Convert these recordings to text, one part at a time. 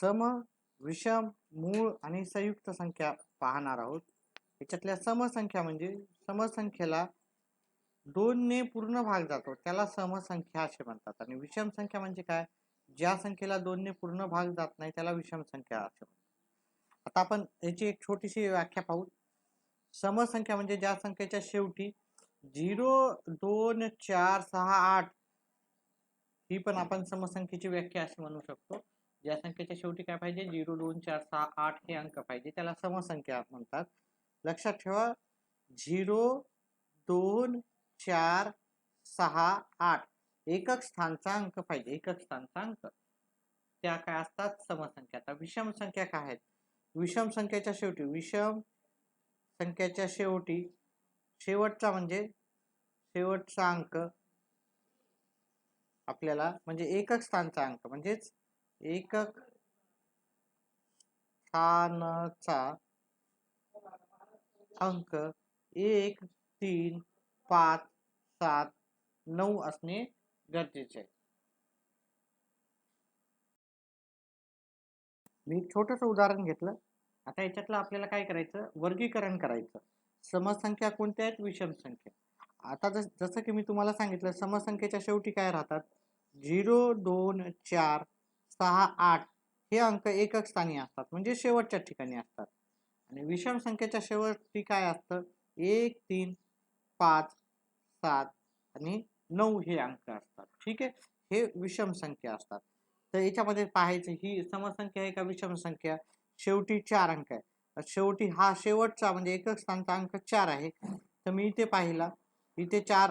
सम विषम मूळ आणि संयुक्त संख्या पाहणार आहोत. याच्यातल्या समसंख्या म्हणजे समसंख्येला दोनने पूर्ण भाग जातो. त्याला समसंख्या असे म्हणतात. आणि विषम संख्या म्हणजे काय? ज्या संख्येला दोनने पूर्ण भाग जात नाही त्याला विषम संख्या असे म्हणतात. आता आपण याची एक छोटीशी व्याख्या पाहू. समसंख्या म्हणजे ज्या संख्येच्या शेवटी झिरो दोन चार सहा आठ ही पण आपण समसंख्येची व्याख्या अशी म्हणू शकतो. ज्या संख्येच्या शेवटी काय पाहिजे? झिरो दोन चार सहा आठ हे अंक पाहिजे. त्याला समसंख्या म्हणतात. लक्षात ठेवा. झिरो दोन चार सहा आठ. एकक स्थानचा अंक पाहिजे. एकक स्थानचा अंक. त्या काय असतात? समसंख्या. आता विषम संख्या काय आहेत? विषम संख्येच्या शेवटी विषम संख्येच्या शेवटी शेवटचा म्हणजे शेवटचा अंक आपल्याला म्हणजे एकक स्थानचा अंक म्हणजेच एकक स्थानचा अंक एक तीन पाच सात नऊ असणे गरजेचे आहे. मी छोटस उदाहरण घेतलं. आता याच्यातलं आपल्याला काय करायचं? वर्गीकरण करायचं. समसंख्या कोणत्या आहेत? विषम संख्या. आता जस जसं की मी तुम्हाला सांगितलं समसंख्येच्या शेवटी काय राहतात? झिरो दोन चार सहा आठ हे अंक एकक स्थानी असतात म्हणजे शेवटच्या ठिकाणी असतात. आणि विषम संख्येच्या शेवटी काय असतं? एक तीन पाच सात आणि नऊ हे अंक असतात. ठीक आहे? हे विषम संख्या असतात. तर याच्यामध्ये पाहायचं ही समसंख्या आहे का विषम संख्या? शेवटी चार अंक आहे. शेवटी हा शेवटचा म्हणजे एकक स्थानचा अंक चार आहे. तर मी इथे पाहिला. इथे चार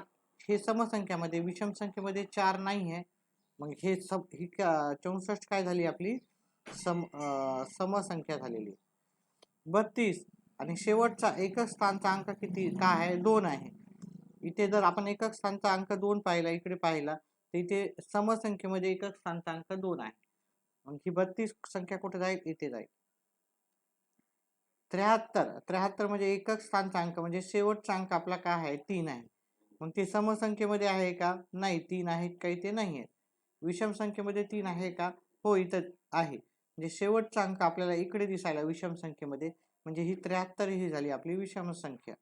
हे समसंख्यामध्ये विषम संख्येमध्ये चार नाही आहे. मग हे सम ही चौसष्ट काय झाली आपली? सम समसंख्या झालेली. बत्तीस. आणि शेवटचा एकक स्थानचा अंक किती काय आहे? दोन आहे. इथे जर आपण एकक स्थानचा अंक दोन पाहिला इकडे पाहिला तर इथे समसंख्येमध्ये एकक स्थानचा अंक दोन आहे. मग ही बत्तीस संख्या कुठे जाईल? इथे जाईल. त्र्याहत्तर. त्र्याहत्तर म्हणजे एकक स्थानचा अंक म्हणजे शेवटचा अंक आपला काय आहे? तीन आहे. मग ते समसंख्येमध्ये आहे का? नाही तीन आहेत काही ते नाही आहेत विषम संख्येमध्ये तीन आहे का? हो इथं आहे. म्हणजे शेवटचा अंक आपल्याला इकडे दिसायला विषम संख्येमध्ये. म्हणजे ही त्र्याहत्तर ही झाली आपली विषम संख्या.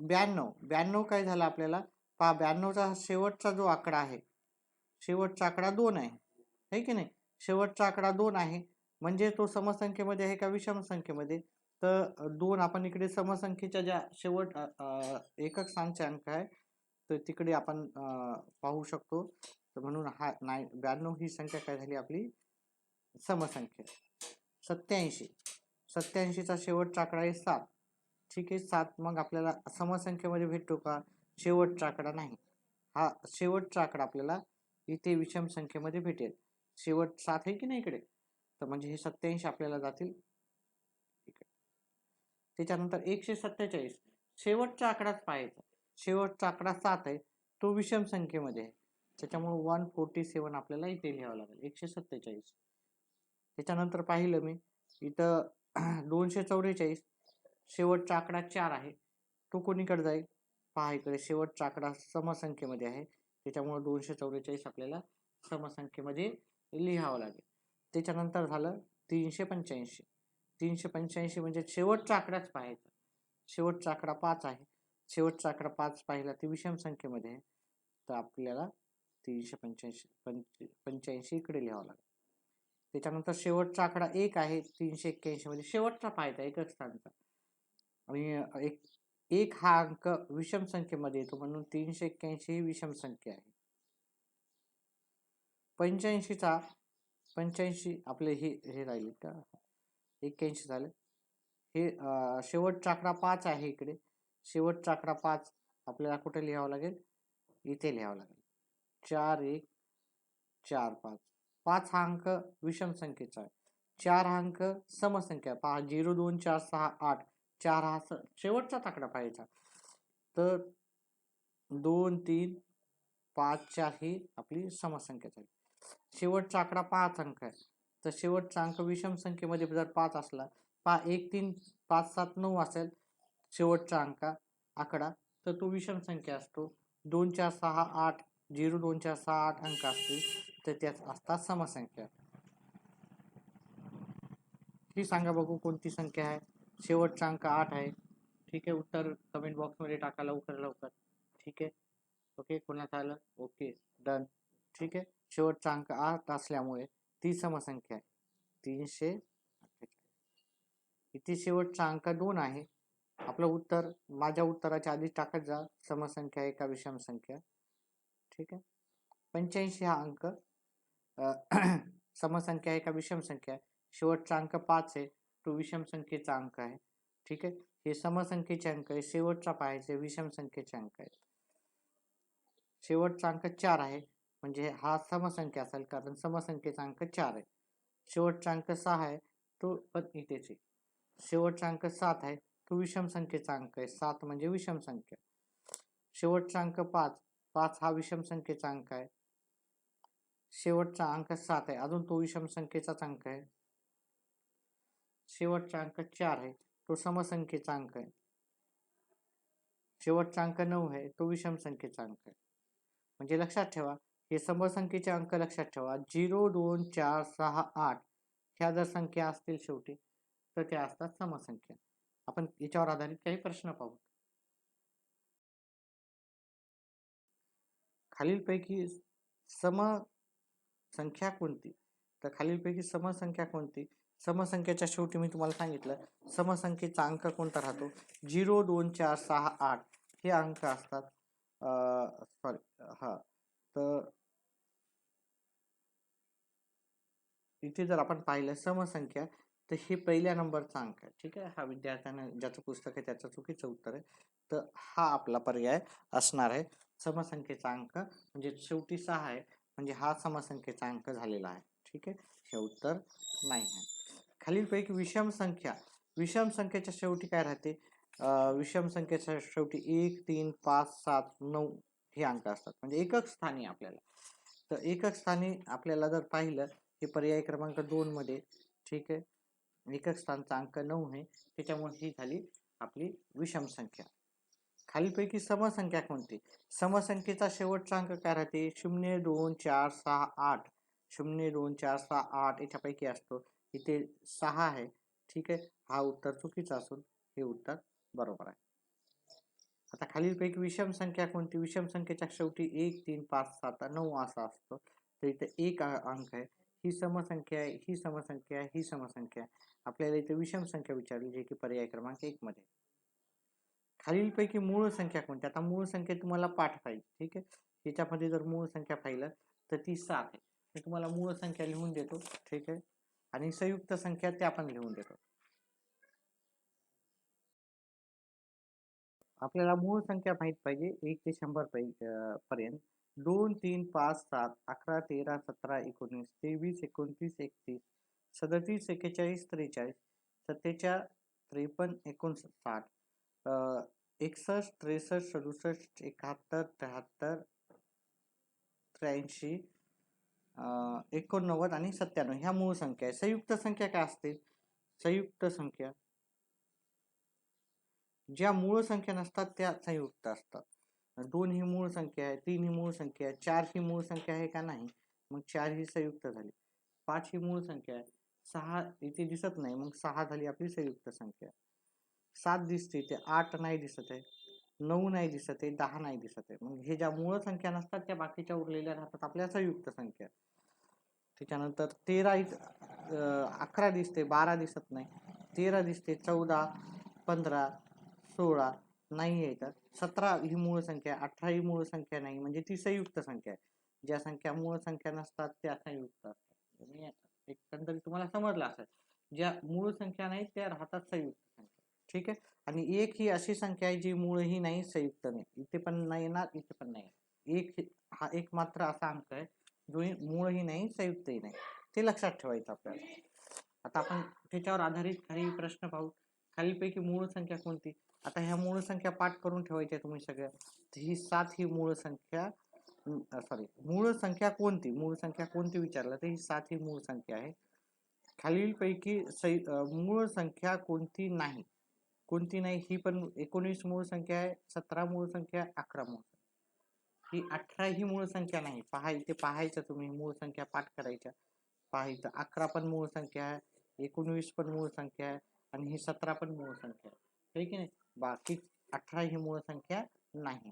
ब्याण्णव. ब्याण्णव काय झालं आपल्याला? पहा ब्याण्णवचा शेवटचा जो आकडा आहे शेवटचा आकडा दोन आहे. है की नाही? शेवटचा आकडा दोन आहे. म्हणजे तो समसंख्येमध्ये आहे का विषम संख्येमध्ये? तर दोन आपण इकडे समसंख्येच्या ज्या शेवट एकक स्थानचे अंक आहे तर तिकडे आपण पाहू शकतो. तर म्हणून हा नाय ब्याण्णव ही संख्या काय झाली आपली? समसंख्या. सत्याऐंशी सत्याऐंशीचा शेवटचा आकडा आहे सात. ठीक आहे सात मग आपल्याला समसंख्येमध्ये भेटतो का? शेवटचा आकडा नाही. हा शेवटचा आकडा आपल्याला इथे विषम संख्येमध्ये भेटेल. शेवट सात आहे की नाही इकडे? तर म्हणजे हे सत्याऐंशी आपल्याला जातील. त्याच्यानंतर एकशे सत्तेचाळीस. शेवटचा आकडाच पाहायचा. शेवटचा आकडा सात आहे. तो विषम संख्येमध्ये आहे. त्याच्यामुळे वन फोर्टी सेवन आपल्याला इथे लिहावं लागेल. एकशे सत्तेचाळीस. त्याच्यानंतर पाहिलं मी इथं दोनशे चौवेचाळीस शेवटचा आकडा चार आहे. तो कोणीकडे जाईल? पहा इकडे शेवटचा आकडा समसंख्येमध्ये आहे. त्याच्यामुळे दोनशे चौवेचाळीस आपल्याला समसंख्येमध्ये लिहावं लागेल. त्याच्यानंतर झालं तीनशे पंच्याऐंशी. तीनशे पंच्याऐंशी म्हणजे शेवटचा आकडाच पाहायचा. शेवटचा आकडा पाच आहे. शेवटचा आकडा पाच पाहिला ती विषम संख्येमध्ये आहे तर आपल्याला तीनशे पंच्याऐंशी पंच पंच्याऐंशी इकडे लिहावं लागेल. त्याच्यानंतर शेवटचा आकडा एक आहे तीनशे एक्क्याऐंशी शेवटचा पाहायचा एकच स्थानचा. आणि एक एक हा अंक विषम संख्येमध्ये येतो म्हणून तीनशे एक्क्याऐंशी ही विषम संख्या आहे. पंच्याऐंशीचा पंच्याऐंशी आपले हे हे राहिले का? एक्क्याऐंशी झाले. हे शेवटचा आकडा पाच आहे इकडे. शेवटचा आकडा पाच. आपल्याला कुठे लिहावं लागेल? इथे लिहावं लागेल. चार एक चार पाच. पाच हा अंक विषम संख्येचा आहे. चार हा अंक समसंख्या. पहा झिरो दोन चार सहा आठ. चार हा शेवटचाच आकडा पाहायचा. तर दोन तीन पाच चार ही आपली समसंख्या झाली. शेवटचा आकडा पाच अंक आहे. तर शेवटचा अंक विषम संख्येमध्ये जर पाच असला पा एक तीन पाच सात नऊ असेल. शेवटचा अंका आकडा. तर तो विषम संख्या असतो. दोन चार सहा आठ झिरो दोन चार सहा आठ अंक असतील तर त्यात असतात समसंख्या. ही सांगा बघू कोणती संख्या आहे. शेवटचा अंक आठ आहे. ठीक आहे उत्तर कमेंट बॉक्समध्ये टाका लवकर लवकर. ठीक आहे? ओके कोणात आलं? Okay done. ठीक आहे? शेवटचा अंक आठ असल्यामुळे ती समसंख्या आहे. तीनशे इथे शेवटचा अंक दोन आहे? आपलं उत्तर, माझ्या उत्तराच्या आधी टाकत जा. समसंख्या आहे का विषम संख्या. ठीक आहे? पंच्याऐंशी हा अंक. समसंख्या आहे का विषम संख्या. शेवटचा अंक पाच आहे. तो विषम संख्येचा अंक आहे. ठीक आहे? हे समसंख्येचे अंक आहे. शेवटचा पाहायचे विषम संख्येचे अंक आहेत. शेवटचा अंक चार आहे. म्हणजे हा समसंख्या असेल, कारण समसंख्येचा अंक चार आहे. शेवटचा अंक सहा आहे. तो पण इथेच आहे. शेवटचा अंक सात आहे. तो विषम संख्येचा अंक आहे. सात म्हणजे विषम संख्या. शेवटचा अंक पाच. पाच हा विषम संख्येचा अंक आहे. शेवटचा अंक सात आहे. अजून तो विषम संख्येचाच अंक आहे. शेवटचा अंक चार आहे. तो समसंख्येचा अंक आहे. शेवटचा अंक नऊ आहे. तो विषम संख्येचा अंक आहे. म्हणजे लक्षात ठेवा, हे समसंख्येचे अंक लक्षात ठेवा. झिरो, दोन, चार, सहा, आठ ह्या जर संख्या शेवटी असतात समसंख्या. आपण याच्यावर आधारित काही प्रश्न पाहू. खालीलपैकी सम संख्या कोणती? तर खालीलपैकी समसंख्या कोणती? समसंख्येच्या शेवटी मी तुम्हाला सांगितलं समसंख्येचा अंक कोणता राहतो? झिरो दोन चार सहा आठ हे अंक असतात. सॉरी हा. तर इथे जर आपण पाहिलं समसंख्या तर हे पहिल्या नंबरचा अंक आहे. ठीक आहे? हा विद्यार्थ्यांना ज्याचं पुस्तक आहे त्याचं चुकीचं उत्तर आहे. तर हा आपला पर्याय असणार आहे. समसंख्येचा अंक म्हणजे शेवटी सहा आहे. म्हणजे हा समसंख्येचा अंक झालेला आहे. ठीक आहे? हे उत्तर नाही आहे. खालीलपैकी विषम संख्या. विषम संख्येच्या शेवटी काय राहते? विषम संख्येच्या शेवटी एक तीन पाच सात नऊ हे अंक असतात. म्हणजे एकक स्थानी आपल्याला. तर एकक स्थानी आपल्याला जर पाहिलं हे पर्याय क्रमांक दोनमध्ये ठीक आहे? एकक स्थानचा अंक नऊ आहे. त्याच्यामुळे ही झाली आपली विषम संख्या. खालीलपैकी समसंख्या कोणती? समसंख्येचा शेवटचा अंक काय राहते? शून्य दोन चार सहा आठ. शून्य दोन चार सहा आठ याच्यापैकी असतो. इथे सहा आहे. ठीक आहे? हा उत्तर चुकीचा असून हे उत्तर बरोबर आहे. आता खालीलपैकी विषम संख्या कोणती? विषम संख्येच्या शेवटी एक तीन पाच सात नऊ असा असतो. तर इथे एक अंक आहे. ही समसंख्या आहे ही समसंख्या आहे ही समसंख्या आपल्याला इथे विषम संख्या विचारली जे की पर्याय क्रमांक एक मध्ये. खालीलपैकी मूळ संख्या कोणती? आता मूळ संख्या तुम्हाला पाठ पाहिजे ठीक आहे? याच्यामध्ये जर मूळ संख्या पाहिलं तर ती सात आहे. मी तुम्हाला मूळ संख्या लिहून देतो ठीक आहे? आणि संयुक्त संख्या त्या आपण लिहून देतो. आपल्याला मूळ संख्या माहीत पाहिजे एक ते शंभर पै- पर्यंत. दोन तीन पाच सात अकरा तेरा सतरा एकोणीस तेवीस एकोणतीस एकतीस सदतीस एक्केचाळीस त्रेचाळीस सत्तेचाळ त्रेपन्न एकोणसाठ साठ एकसष्ट त्रेसष्ट सदुसष्ट एकाहत्तर त्र्याहत्तर त्र्याऐंशी एकोणनव्वद आणि सत्त्याण्णव. ह्या मूळ संख्या आहे. संयुक्त संख्या काय असते संयुक्त संख्या. ज्या मूळ संख्या नसतात त्या संयुक्त असतात. दोन ही मूळ संख्या आहे तीन ही मूळ संख्या आहे चार ही मूळ संख्या आहे का नाही? मग चार ही संयुक्त झाली. पाच ही मूळ संख्या आहे. सहा इथे दिसत नाही मग सहा झाली आपली संयुक्त संख्या. सात दिसते इथे आठ नाही दिसत आहे नऊ नाही दिसत आहे दहा नाही दिसत आहे. मग हे ज्या मूळ संख्या नसतात त्या बाकीच्या उरलेल्या राहतात आपल्या संयुक्त संख्या. त्याच्यानंतर तेरा अकरा दिसते बारा दिसत नाही. तेरा दिसते चौदा पंधरा सोळा नाही आहे तर सतरा ही मूळ संख्या अठरा ही मूळ संख्या नाही म्हणजे ती संयुक्त संख्या आहे. ज्या संख्या मूळ संख्या नसतात त्या संयुक्त असतात. म्हणजे एकंदरीत तुम्हाला समजलं असेल. ज्या मूळ संख्या नाही त्या राहतात संयुक्त संख्या. ठीक आहे? आणि एक ही अशी संख्या आहे जी मूळही नाही संयुक्त नाही. इथे पण नाही येणार इथे पण नाही एक हा एक मात्र असा अंक आहे जो ही मूळही नाही संयुक्तही नाही. ते लक्षात ठेवायचं आपल्याला. आता आपण त्याच्यावर आधारित काही प्रश्न पाहू. खालीलपैकी मूळ संख्या कोणती? आता ह्या मूळ संख्या पाठ करून ठेवायच्या तुम्ही सगळ्या तर ही सात ही मूळ संख्या सॉरी मूळ संख्या कोणती मूळ संख्या कोणती विचारलं तर ही सात ही मूळ संख्या आहे खालीलपैकी सै मूळ संख्या कोणती नाही कोणती नाही ही पण एकोणीस मूळ संख्या आहे सतरा मूळ संख्या आहे अकरा मूळ ही अठरा ही मूळ संख्या नाही पहा इथे पाहायचं तुम्ही मूळ संख्या पाठ करायच्या पहा इथं अकरा पण मूळ संख्या आहे एकोणवीस पण मूळ संख्या आहे आणि ही सतरा पण मूळ संख्या आहे की नाही बाकी अठरा ही मूळ संख्या नाही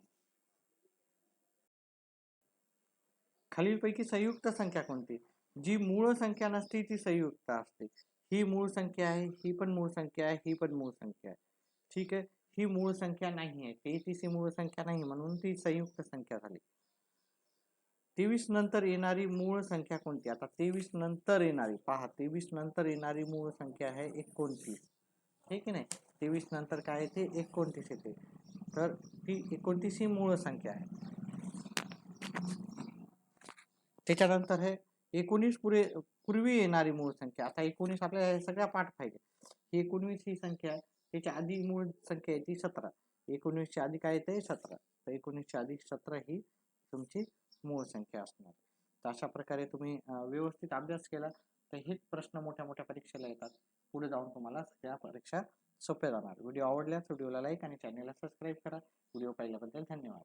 खालीलपैकी संयुक्त संख्या कोणती जी मूळ संख्या नसते ती संयुक्त असते। ही मूळ संख्या आहे ही पण मूळ संख्या आहे ही पण मूळ संख्या आहे ठीक आहे ही मूळ संख्या नाही आहे तेहतीस ही मूळ संख्या नाही म्हणून ती संयुक्त संख्या तेवीस नंतर येणारी मूळ संख्या कोणती आता तेवीस नंतर येणारी, पहा तेवीस नंतर येणारी मूळ संख्या आहे एकोणतीस हे की नाही? तेवीस नंतर काय येते? एकोणतीस येते. तर ती एकोणतीस ही मूळ संख्या आहे. त्याच्यानंतर हे एकोणीस पुरे पूर्वी येणारी मूळ संख्या. आता एकोणीस आपल्याला सगळ्या पाठ पाहिजे. ही एकोणवीस ही संख्या आहे. त्याच्या आधी मूळ संख्या आहे ती सतरा. एकोणीसच्या आधी काय येते? सतरा. तर एकोणीसच्या आधी सतरा ही तुमची मूळ संख्या असणार तर अशा प्रकारे तुम्ही व्यवस्थित अभ्यास केला. तर हेच प्रश्न मोठ्या मोठ्या परीक्षेला येतात. पुढे जाऊन तुम्हाला सगळ्या परीक्षा सोप्या जाणार. व्हिडिओ आवडल्यास व्हिडिओला लाईक आणि चॅनलला सबस्क्राईब करा. व्हिडिओ पाहिल्याबद्दल धन्यवाद.